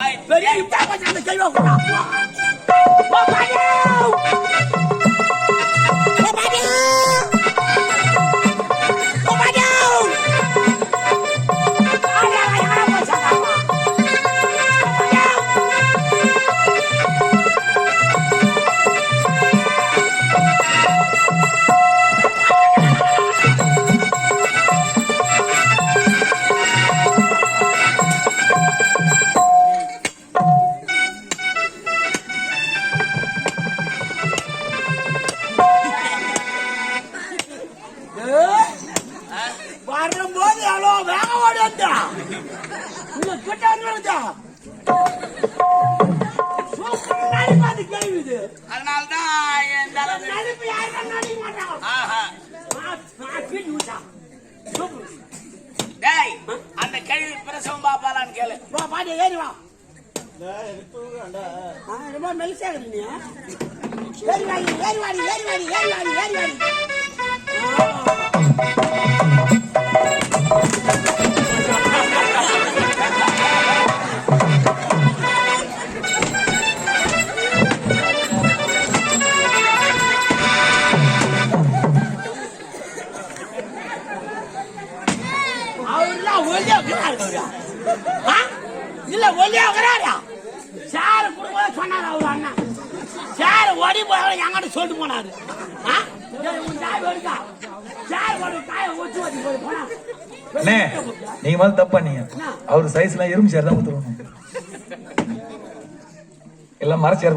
பெரிய அந்த கேள்வி பாப்பா கீழ் ஊசா சூப்பர் டேய் அந்த கேள்வி பிரசவம் பாப்பாலான்னு கேளு. வா பாடி ஏறி வா. ரொம்ப மெலிசா நீ ஏறி வாடி ஏறி வாடி ஏறி வாடி ஏறி வாடி ஏறி வாடி. வராருயா இல்ல ஒல்லியா வராரா? சார் அவர் அண்ணன்? சார் ஓடி போய் எங்கிட்ட சொல்லிட்டு போனாரு. நீங்க முதல்ல தப்பா நீங்க அவர் சைஸ் எறும்பு சேர் தான் ஊத்துருவாங்க எல்லாம் மர சேர்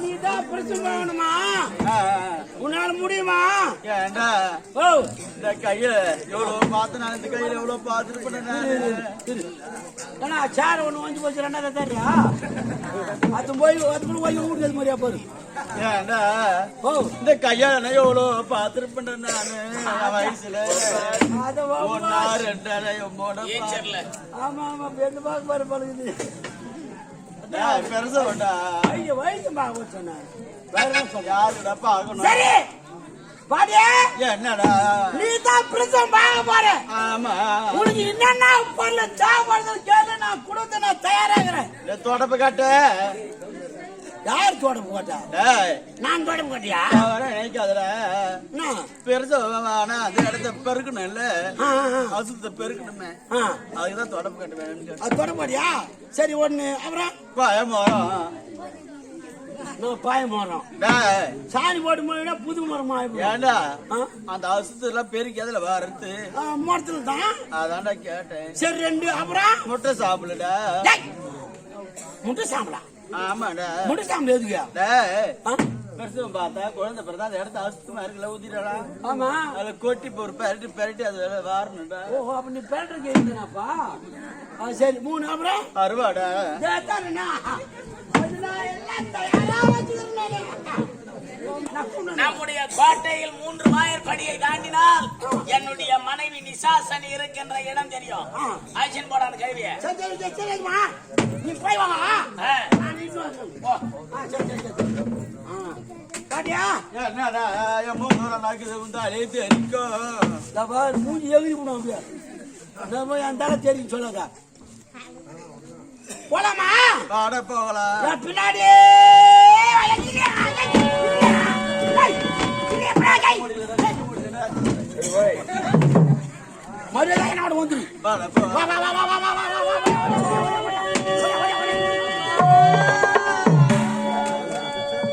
நீதான் உன்னால முடியுமா? ஏண்டா? ஓ. இந்த கையில எவ்வளவு பார்த்து நான் இந்த கையில எவ்வளவு பார்த்துருப்பேன் ஏன்னா சேர் ஒண்ணு வாங்கி போச்சு ரெண்டாவது தெரியா அது போய் அதுக்குள்ள போய் ஊடுறது மாதிரியா பாரு ஏண்டா? ஓ. இந்த நான் எவ்வளவு பார்த்துருப்பேன் நானு? என் வயசுல. அத ஒன்னா ரெண்டா மூணு. ஆமா ஆமா பெண்ணு பார்க்க பாரு பழகுது. பெருசா வேண்டா ஐயோ வயசுமா சொன்னா யாருடப்பா ஆகணும்? சரி பாடியே என்னடா? நீ தான் பிரிசம் வாங்க ஆமா. உனக்கு என்னென்ன பொருள் தேவைப்படுறது கேளு நான் கொடுத்து நான் தயாராகிறேன். தொடப்பு காட்டு. யார் தொடப்பு காட்டா? நான் தொடப்பு காட்டியா? நினைக்காதடா. என்ன? பெருசா ஆனா அந்த இடத்த பெருக்கணும் இல்ல. அசுத்த பெருக்கணுமே. அதுக்குதான் தொடப்பு கட்ட வேணும்னு அது தோட்டம் போட்டியா சரி ஒண்ணு. அப்புறம்? பயமரம் நான் பாய மரம் சாணி போட்டு போயிட்டா புது மரமா ஏண்டா? அந்த அசுத்து எல்லாம் பெருக்கி அதுல வரது மரத்துல தான்? அதான்டா கேட்டேன். சரி ரெண்டு. அப்புறம்? முட்டை சாப்பிடுடா முட்டை சாம்பலா முடிச்சாமல எதுக்கு பிரசவம் பார்த்தா குழந்தை பிறந்தா அந்த இடத்த அசுத்தமா இருக்குல்ல ஊத்திடலாம் ஆமா. அதுல கொட்டி ஒரு பெரட்டி பெரட்டி அது வேலை ஓ அப்ப நீ பெரட்டு கேட்டீங்கப்பா சரி மூணு அப்புறம்? அறுவாடா. அதெல்லாம் நம்முடைய கோட்டையில் மூன்று வாயற்படியை தாண்டினால் என்னுடைய மனைவி நிசாசன் இருக்கின்ற இடம் தெரியும். ஆக்ஷன் போட அந்த கேள்விய நீ போய் மூஞ்சி எகிரி போனோம் என் தெரியும் சொல்லாத. போலாமா? பின்னாடி மரியாதை என்னோட வந்துரு